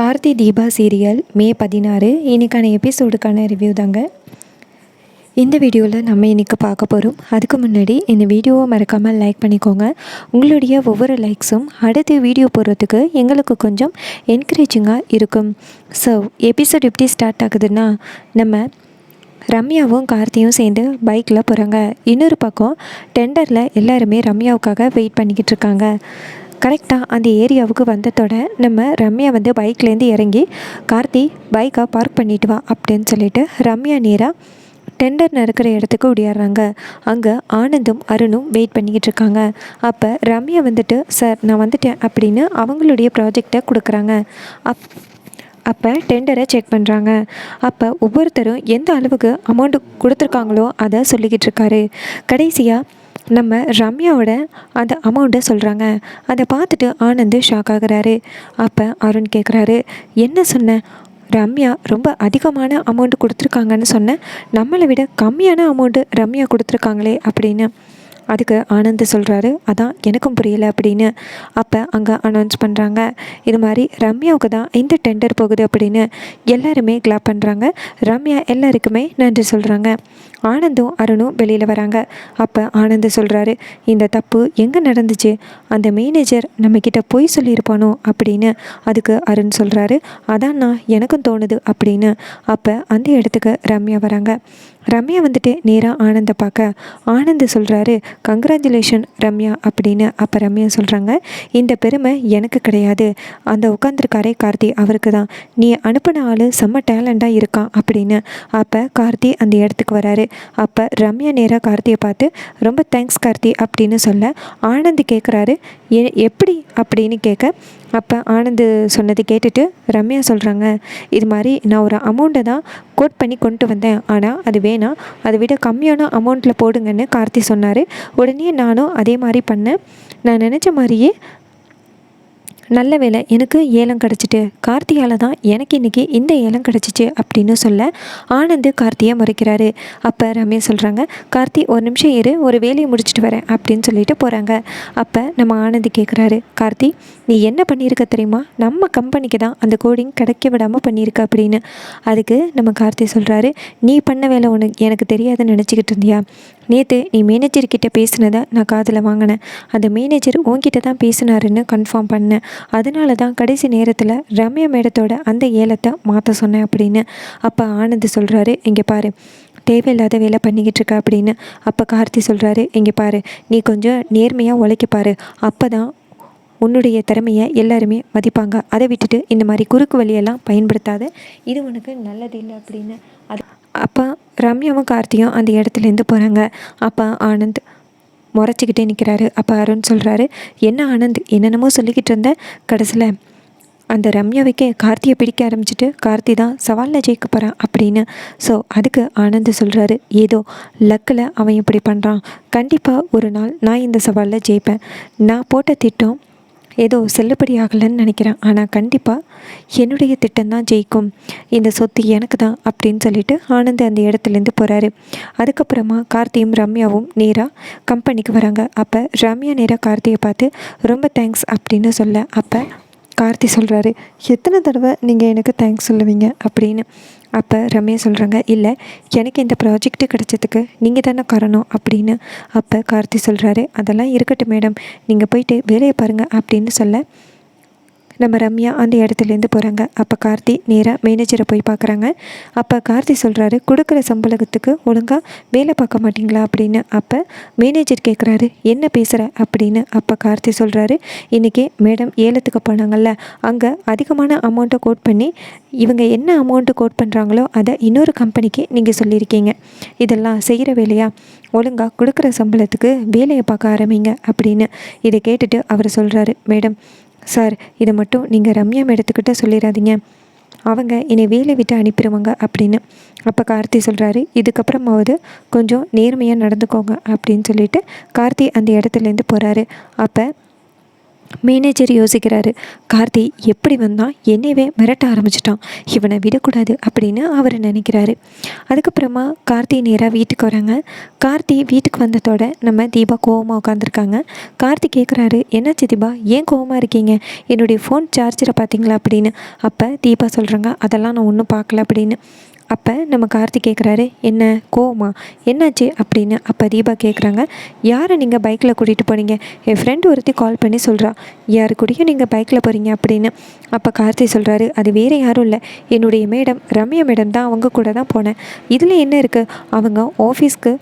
Karthi Deepa serial மே பதினாறு. இன்னைக்கான எபிசோடுக்கான review தாங்க. இந்த வீடியோவில் நம்ம இன்றைக்கி பார்க்க போகிறோம் அதுக்கு முன்னாடி இந்த வீடியோவை மறக்காமல் லைக் பண்ணிக்கோங்க. உங்களுடைய ஒவ்வொரு லைக்ஸும் அடுத்து வீடியோ போடுறதுக்கு எங்களுக்கு கொஞ்சம் என்கரேஜிங்காக இருக்கும். ஸோ எபிசோட் எப்படி ஸ்டார்ட் ஆகுதுன்னா நம்ம ரம்யாவும் கார்த்தியும் சேர்ந்து பைக்கில் போகிறாங்க இன்னொரு பக்கம் டெண்டரில் எல்லாருமே ரம்யாவுக்காக வெயிட் பண்ணிக்கிட்டு இருக்காங்க. கரெக்டாக அந்த ஏரியாவுக்கு வந்ததோட நம்ம ரம்யா வந்து பைக்லேருந்து இறங்கி கார்த்தி பைக்கை பார்க் பண்ணிட்டு வா அப்படின்னு சொல்லிட்டு ரம்யா நேராக டெண்டர் நடக்கிற இடத்துக்கு ஓடியாடுறாங்க அங்கே ஆனந்தும் அருணும் வெயிட் பண்ணிக்கிட்டு இருக்காங்க. அப்போ ரம்யா வந்துட்டு சார் நான் வந்துட்டேன் அப்படின்னு அவங்களுடைய ப்ராஜெக்டை கொடுக்குறாங்க. அப் அப்போ டெண்டரை செக் பண்ணுறாங்க அப்போ ஒவ்வொருத்தரும் எந்த அளவுக்கு அமௌண்ட்டு கொடுத்துருக்காங்களோ அதை சொல்லிக்கிட்டு இருக்காரு. கடைசியாக நம்ம ரம்யாவோட அந்த அமௌண்ட்டை சொல்கிறாங்க அதை பார்த்துட்டு ஆனந்து ஷாக் ஆகுறாரு. அப்போ அருண் கேட்குறாரு என்ன சொன்ன? ரம்யா ரொம்ப அதிகமான அமௌண்ட் கொடுத்துருக்காங்கன்னு சொன்னேன் நம்மளை விட கம்மியான அமௌண்ட்டு ரம்யா கொடுத்துருக்காங்களே அப்படின்னு. அதுக்கு ஆனந்த் சொல்கிறாரு அதான் எனக்கும் புரியல அப்படின்னு. அப்போ அங்கே அனௌன்ஸ் பண்ணுறாங்க இது மாதிரி ரம்யாவுக்கு தான் இந்த டெண்டர் போகுது அப்படின்னு. எல்லாருமே கிளாப் பண்ணுறாங்க ரம்யா எல்லாருக்குமே நன்றி சொல்கிறாங்க ஆனந்தும் அருணும் வெளியில் வராங்க. அப்போ ஆனந்த் சொல்கிறாரு இந்த தப்பு எங்கே நடந்துச்சு? அந்த மேனேஜர் நம்மக்கிட்ட பொய் சொல்லியிருப்பானோ? அப்படின்னு. அதுக்கு அருண் சொல்கிறாரு அதான் நான் எனக்கும் தோணுது அப்படின்னு. அப்போ அந்த இடத்துக்கு ரம்யா வராங்க. ரம்யா வந்துட்டு நேராக ஆனந்தை பார்க்க ஆனந்த் சொல்கிறாரு கங்க்ராச்சுலேஷன் ரம்யா அப்படின்னு. அப்போ ரம்யா சொல்கிறாங்க இந்த பெருமை எனக்கு கிடையாது. அந்த உட்காந்துருக்காரே கார்த்தி அவருக்கு தான். நீ அனுப்பின ஆள் செம்ம டேலண்டாக இருக்கான் அப்படின்னு. அப்போ கார்த்தி அந்த இடத்துக்கு வராரு. அப்போ ரம்யா நேராக கார்த்தியை பார்த்து ரொம்ப தேங்க்ஸ் கார்த்தி அப்படின்னு சொல்ல ஆனந்த் கேட்குறாரு எ எப்படி? அப்படின்னு கேட்க அப்போ ஆனந்த் சொன்னதை கேட்டுட்டு ரம்யா சொல்கிறாங்க இது மாதிரி நான் ஒரு அமௌண்ட்டை தான் கோட் பண்ணி கொண்டு வந்தேன். ஆனால் அது வேணாம். அதை விட கம்மியான அமௌண்ட்டில் போடுங்கன்னு கார்த்தி சொன்னார். உடனே நானும் அதே மாதிரி பண்ணேன். நான் நினச்ச மாதிரியே நல்ல வேலை எனக்கு ஏலம் கிடச்சிட்டு கார்த்தியால் தான் எனக்கு இன்றைக்கி இந்த ஏலம் கிடச்சிச்சு அப்படின்னு சொல்ல ஆனந்த் கார்த்தியை மறைக்கிறாரு. அப்போ ரம்யா சொல்கிறாங்க கார்த்தி ஒரு நிமிஷம் இரு ஒரு வேலையை முடிச்சுட்டு வரேன் அப்படின்னு சொல்லிட்டு போகிறாங்க அப்போ நம்ம ஆனந்த் கேட்குறாரு கார்த்தி நீ என்ன பண்ணியிருக்க தெரியுமா? நம்ம கம்பெனிக்கு தான் அந்த கோடிங் கிடைக்க விடாமல் பண்ணியிருக்க அப்படின்னு. அதுக்கு நம்ம கார்த்தி சொல்கிறாரு நீ பண்ண வேலை உனக்கு எனக்கு தெரியாதுன்னு நினச்சிக்கிட்டு இருந்தியா? நேற்று நீ மேனேஜர்கிட்ட பேசுனதை நான் காதில் வாங்கினேன். அந்த மேனேஜர் உன்கிட்ட தான் பேசினாருன்னு கன்ஃபார்ம் பண்ணேன். அதனால தான் கடைசி நேரத்தில் ரம்யா மேடத்தோட அந்த ஏலத்தை மாற்ற சொன்னேன் அப்படின்னு. அப்போ ஆனந்த் சொல்கிறாரு இங்கே பாரு தேவையில்லாத வேலை பண்ணிக்கிட்டு இருக்க அப்படின்னு. அப்போ கார்த்தி சொல்கிறாரு இங்கே பாரு நீ கொஞ்சம் நேர்மையாக உழைக்க பாரு. அப்போ தான் உன்னுடைய திறமையை எல்லாருமே மதிப்பாங்க. அதை விட்டுட்டு இந்த மாதிரி குறுக்கு வழியெல்லாம் பயன்படுத்தாத. இது உனக்கு நல்லது இல்லை அப்படின்னு. அது அப்போ ரம்யாவும் கார்த்தியும் அந்த இடத்துலேருந்து போகிறாங்க அப்போ ஆனந்த் முறைச்சிக்கிட்டே நிற்கிறாரு அப்போ அருண் சொல்கிறாரு என்ன ஆனந்த் என்னென்னமோ சொல்லிக்கிட்டு இருந்த கடைசியில் அந்த ரம்யாவுக்கே கார்த்தியை பிடிக்க ஆரம்பிச்சிட்டு கார்த்தி தான் சவாலில் ஜெயிக்க போகிறான் அப்படின்னு. ஸோ அதுக்கு ஆனந்த் சொல்கிறாரு ஏதோ லக்கில் அவன் இப்படி பண்ணுறான் கண்டிப்பாக ஒரு நாள் நான் இந்த சவாலில் ஜெயிப்பேன். நான் போட்ட திட்டம் ஏதோ செல்லுபடி ஆகலைன்னு நினைக்கிறேன். ஆனால் கண்டிப்பாக என்னுடைய திட்டம்தான் ஜெயிக்கும். இந்த சொத்து எனக்கு தான் அப்படின்னு சொல்லிட்டு ஆனந்த் அந்த இடத்துலேருந்து போகிறாரு அதுக்கப்புறமா கார்த்தியும் ரம்யாவும் நேராக கம்பெனிக்கு வராங்க. அப்போ ரம்யா நேராக கார்த்தியை பார்த்து ரொம்ப தேங்க்ஸ் அப்படின்னு சொல்ல அப்போ கார்த்தி சொல்கிறாரு எத்தனை தடவை நீங்கள் எனக்கு தேங்க்ஸ் சொல்லுவீங்க? அப்படின்னு. அப்போ ரம்யா சொல்கிறாங்க இல்லை எனக்கு இந்த ப்ராஜெக்ட்டு கிடச்சதுக்கு நீங்கள் தானே காரணம் அப்படின்னு அப்போ கார்த்தி சொல்கிறாரு அதெல்லாம் இருக்கட்டும் மேடம் நீங்கள் போயிட்டு வேலையை பாருங்கள் அப்படின்னு சொல்ல நம்ம ரம்யா அந்த இடத்துலேருந்து போகிறாங்க அப்போ கார்த்தி நேராக மேனேஜரை போய் பார்க்குறாங்க அப்போ கார்த்தி சொல்கிறாரு கொடுக்குற சம்பளத்துக்கு ஒழுங்காக வேலை பார்க்க மாட்டிங்களா அப்படின்னு. அப்போ மேனேஜர் கேட்குறாரு என்ன பேசுகிற அப்படின்னு. அப்போ கார்த்தி சொல்கிறாரு இன்றைக்கி மேடம் ஏலத்துக்கு போனாங்கல்ல அங்கே அதிகமான அமௌண்ட்டை கோட் பண்ணி இவங்க என்ன அமௌண்ட்டு கோட் பண்ணுறாங்களோ அதை இன்னொரு கம்பெனிக்கு நீங்கள் சொல்லியிருக்கீங்க. இதெல்லாம் செய்கிற வேலையா? ஒழுங்காக கொடுக்குற சம்பளத்துக்கு வேலையை பார்க்க ஆரம்பிங்க அப்படின்னு. இதை கேட்டுட்டு அவர் சொல்கிறாரு மேடம் சார் இதை மட்டும் நீங்கள் ரம்யா மேடத்துக்கிட்ட சொல்லிடாதீங்க அவங்க என்னை வேலை விட்டு அனுப்பிடுவாங்க அப்படின்னு. அப்போ கார்த்தி சொல்கிறாரு இதுக்கப்புறமாவது கொஞ்சம் நேர்மையாக நடந்துக்கோங்க அப்படின்னு சொல்லிட்டு கார்த்தி அந்த இடத்துலேருந்து போகிறாரு அப்போ மேனேஜர் யோசிக்கிறாரு கார்த்தி எப்படி வந்தான் என்னையவே மிரட்ட ஆரம்பிச்சிட்டான். இவனை விடக்கூடாது அப்படின்னு அவர் நினைக்கிறாரு. அதுக்கப்புறமா கார்த்தி நேராக வீட்டுக்கு வராங்க. கார்த்தி வீட்டுக்கு வந்ததோட நம்ம தீபா கோவமாக உட்காந்துருக்காங்க கார்த்தி கேட்குறாரு என்னாச்சு தீபா? ஏன் கோவமாக இருக்கீங்க? என்னுடைய ஃபோன் சார்ஜரை பார்த்தீங்களா அப்படின்னு. அப்போ தீபா சொல்கிறாங்க அதெல்லாம் நான் ஒன்றும் பார்க்கல அப்படின்னு. அப்போ நம்ம கார்த்திக் கேட்குறாரு என்ன கோமா என்னாச்சு? அப்படின்னு அப்போ தீபா கேட்குறாங்க யாரை நீங்கள் பைக்கில் கூட்டிகிட்டு போனீங்க? என் ஃப்ரெண்டு ஒருத்தி கால் பண்ணி சொல்கிறா யார் கூடயும் நீங்கள் பைக்கில் போகிறீங்க அப்படின்னு அப்போ கார்த்தி சொல்கிறாரு அது வேறு யாரும் இல்லை. என்னுடைய மேடம் ரம்யா மேடம் தான் அவங்க கூட தான் போனேன். இதில் என்ன இருக்குது அவங்க ஆஃபீஸ்க்கு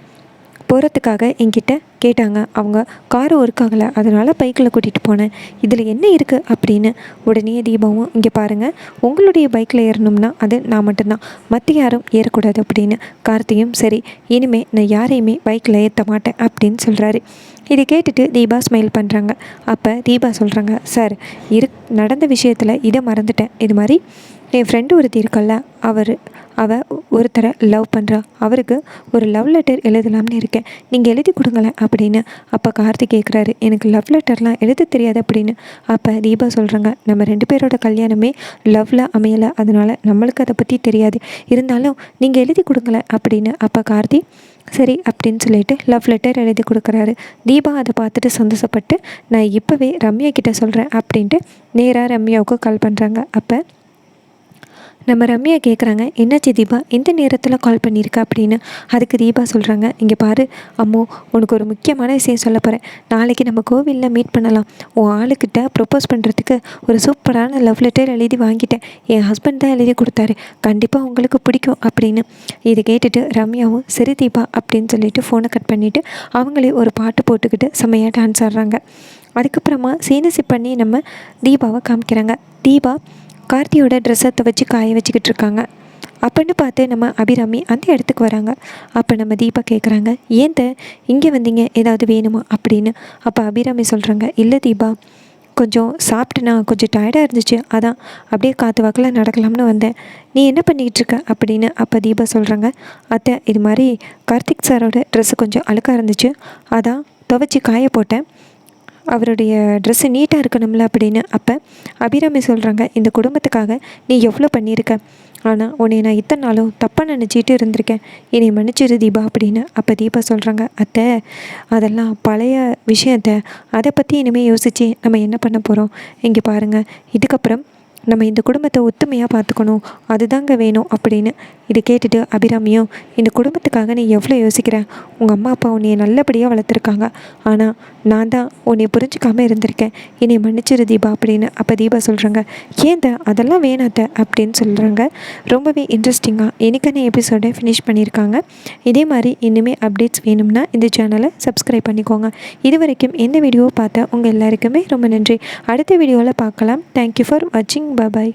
போகிறதுக்காக என்கிட்ட கேட்டாங்க. அவங்க கார் ஒர்க் ஆகலை அதனால் பைக்கில் கூட்டிகிட்டு போனேன். இதில் என்ன இருக்குது அப்படின்னு உடனே தீபாவும் இங்கே பாருங்கள் உங்களுடைய பைக்கில் ஏறணும்னா அது நான் மட்டும்தான். மற்ற யாரும் ஏறக்கூடாது அப்படின்னு கார்த்தியும் சரி இனிமேல் நான் யாரையுமே பைக்கில் ஏற்ற மாட்டேன் அப்படின்னு சொல்கிறாரு இதை கேட்டுட்டு தீபா ஸ்மைல் பண்ணுறாங்க அப்போ தீபா சொல்கிறாங்க சார் இரு நடந்த விஷயத்தில் இதை மறந்துட்டேன். இது மாதிரி என் ஃப்ரெண்டு ஒருத்தி இருக்கல்ல அவர் அவள் ஒருத்தரை லவ் பண்ணுறா அவருக்கு ஒரு லவ் லெட்டர் எழுதலாம்னு இருக்கேன். நீங்கள் எழுதி கொடுங்களேன் அப்படின்னு அப்போ கார்த்திக் கேட்குறாரு எனக்கு லவ் லெட்டர்லாம் எழுத தெரியாது அப்படின்னு. அப்போ தீபா சொல்கிறாங்க நம்ம ரெண்டு பேரோட கல்யாணமே லவ்வில் அமையலை. அதனால் நம்மளுக்கு அதை பற்றி தெரியாது. இருந்தாலும் நீங்கள் எழுதி கொடுங்களேன் அப்படின்னு அப்போ கார்த்தி சரி அப்படின்னு சொல்லிட்டு லவ் லெட்டர் எழுதி கொடுக்குறாரு. தீபா அதை பார்த்துட்டு சந்தோஷப்பட்டு நான் இப்போவே ரம்யா கிட்டே சொல்கிறேன் அப்படின்ட்டு நேராக ரம்யாவுக்கு கால் பண்ணுறாங்க அப்போ நம்ம ரம்யா கேட்குறாங்க என்னாச்சு தீபா? எந்த நேரத்தில் கால் பண்ணியிருக்கா அப்படின்னு. அதுக்கு தீபா சொல்கிறாங்க இங்கே பாரு அம்மோ உனக்கு ஒரு முக்கியமான விஷயம் சொல்ல போகிறேன் நாளைக்கு நம்ம கோவிலில் மீட் பண்ணலாம். உன் ஆளுக்கிட்ட ப்ரொப்போஸ் பண்ணுறதுக்கு ஒரு சூப்பரான லவ் லெட்டர் எழுதி வாங்கிட்டேன். என் ஹஸ்பண்ட் தான் எழுதி கொடுத்தாரு. கண்டிப்பாக உங்களுக்கு பிடிக்கும் அப்படின்னு. இதை கேட்டுட்டு ரம்யாவும் சரி தீபா அப்படின்னு சொல்லிட்டு ஃபோனை கட் பண்ணிவிட்டு அவங்களே ஒரு பாட்டு போட்டுக்கிட்டு செம்மையாக டான்ஸ் ஆடுறாங்க. அதுக்கப்புறமா சீனசி பண்ணி நம்ம தீபாவை காமிக்கிறாங்க. தீபா கார்த்தியோட ட்ரெஸ்ஸை துவச்சி காய வச்சுக்கிட்டு இருக்காங்க. அப்படின்னு பார்த்து நம்ம அபிராமி அந்த இடத்துக்கு வராங்க. அப்போ நம்ம தீபா கேட்குறாங்க ஏன் இங்கே வந்தீங்க ஏதாவது வேணுமா? அப்படின்னு. அப்போ அபிராமி சொல்கிறாங்க இல்லை தீபா கொஞ்சம் சாப்பிட்டுனா கொஞ்சம் டயர்டாக இருந்துச்சு அதான் அப்படியே காற்று வாக்கில் நடக்கலாம்னு வந்தேன். நீ என்ன பண்ணிக்கிட்டு இருக்க? அப்படின்னு அப்போ தீபா சொல்கிறாங்க அத்தை இது மாதிரி கார்த்திக் சாரோட ட்ரெஸ்ஸு கொஞ்சம் அழுக்காக இருந்துச்சு அதான் துவச்சி காய போட்டேன். அவருடைய ட்ரெஸ்ஸு நீட்டாக இருக்கணும்ல அப்படின்னு அப்போ அபிராமி சொல்கிறாங்க இந்த குடும்பத்துக்காக நீ எவ்வளோ பண்ணியிருக்க? ஆனால் உன்னை நான் இத்தனை நாளும் தப்பாக நினச்சிட்டு இருந்திருக்கேன். என்னை மன்னிச்சிரு தீபா அப்படின்னு அப்போ தீபா சொல்கிறாங்க அத்தை அதெல்லாம் பழைய விஷயத்த அதை பற்றி இனிமேல் யோசித்து நம்ம என்ன பண்ண போகிறோம் இங்கே பாருங்கள் இதுக்கப்புறம் நம்ம இந்த குடும்பத்தை ஒத்துமையாக பார்த்துக்கணும். அதுதாங்க வேணும் அப்படின்னு இதை கேட்டுட்டு அபிராமியும் இந்த குடும்பத்துக்காக நீ எவ்வளோ யோசிக்கிற? உங்கள் அம்மா அப்பா உன்னைய நல்லபடியாக வளர்த்துருக்காங்க. ஆனால் நான் தான் உன்னை புரிஞ்சிக்காமல் இருந்திருக்கேன். என்னை மன்னிச்சிரு தீபா அப்படின்னு அப்போ தீபா சொல்கிறாங்க ஏன் அதெல்லாம் வேணாத்த அப்படின்னு சொல்கிறாங்க ரொம்பவே இன்ட்ரெஸ்டிங்காக எனக்கான எபிசோடை ஃபினிஷ் பண்ணியிருக்காங்க. இதே மாதிரி இனிமேல் அப்டேட்ஸ் வேணும்னா இந்த சேனலை சப்ஸ்கிரைப் பண்ணிக்கோங்க. இது வரைக்கும் எந்த வீடியோ பார்த்த உங்கள் எல்லாருக்குமே ரொம்ப நன்றி. அடுத்த வீடியோவில் பார்க்கலாம். தேங்க்யூ ஃபார் வாட்சிங் பாய்